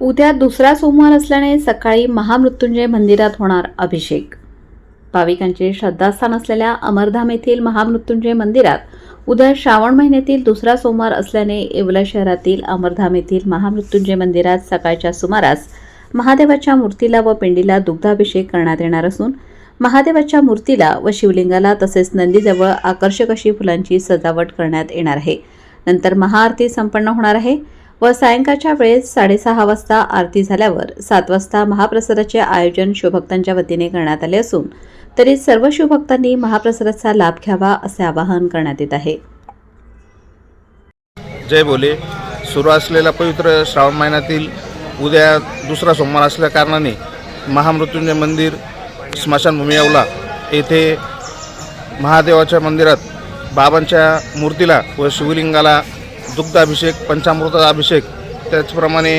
उद्या दुसरा सोमवार असल्याने सकाळी महामृत्युंजय मंदिरात होणार अभिषेक. भाविकांचे श्रद्धास्थान असलेल्या अमरधाम येथील महामृत्युंजय मंदिरात उद्या श्रावण महिन्यातील दुसरा सोमवार असल्याने येवला शहरातील अमरधाम येथील महामृत्युंजय मंदिरात सकाळच्या सुमारास महादेवाच्या मूर्तीला व पिंडीला दुग्धाभिषेक करण्यात येणार असून महादेवाच्या मूर्तीला व शिवलिंगाला तसेच नंदीजवळ आकर्षक अशी फुलांची सजावट करण्यात येणार आहे. नंतर महाआरती संपन्न होणार आहे. व सायंकाळच्या वेळेस साडेसहा वाजता आरती झाल्यावर सात वाजता महाप्रसादाचे आयोजन शिवभक्तांच्या वतीने करण्यात आले असून तरी सर्व शिवभक्तांनी महाप्रसादाचा लाभ घ्यावा असे आवाहन करण्यात येत आहे. जय बोले. सुरू असलेला पवित्र श्रावण महिन्यातील उद्या दुसरा सोमवार असल्या कारणाने महामृत्युंजय मंदिर स्मशानभूमी येवला येथे महादेवाच्या मंदिरात बाबांच्या मूर्तीला व शिवलिंगाला दुग्धाभिषेक पंचामृताचा अभिषेक त्याचप्रमाणे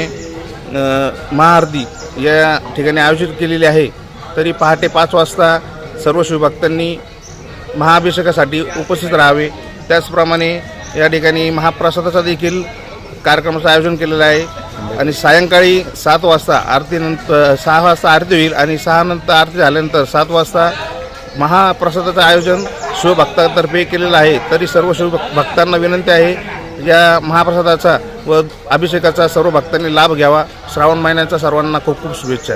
महाआरती या ठिकाणी आयोजित केलेली आहे. तरी पहाटे पाच वाजता सर्व शिवभक्तांनी महाअभिषेकासाठी उपस्थित राहावे. त्याचप्रमाणे या ठिकाणी महाप्रसादाचा देखील कार्यक्रमाचं आयोजन केलेलं आहे. आणि सायंकाळी सात वाजता आरतीनंतर सहा वाजता आरती होईल आणि सहा नंतर आरती झाल्यानंतर सात वाजता महाप्रसादाचं आयोजन शिवभक्तातर्फे केलेलं आहे. तरी सर्व शिवभक्तांना विनंती आहे या महाप्रसादाचा व अभिषेकाचा सर्व भक्तांनी लाभ घ्यावा. श्रावण महिन्याचा सर्वांना खूप खूप शुभेच्छा.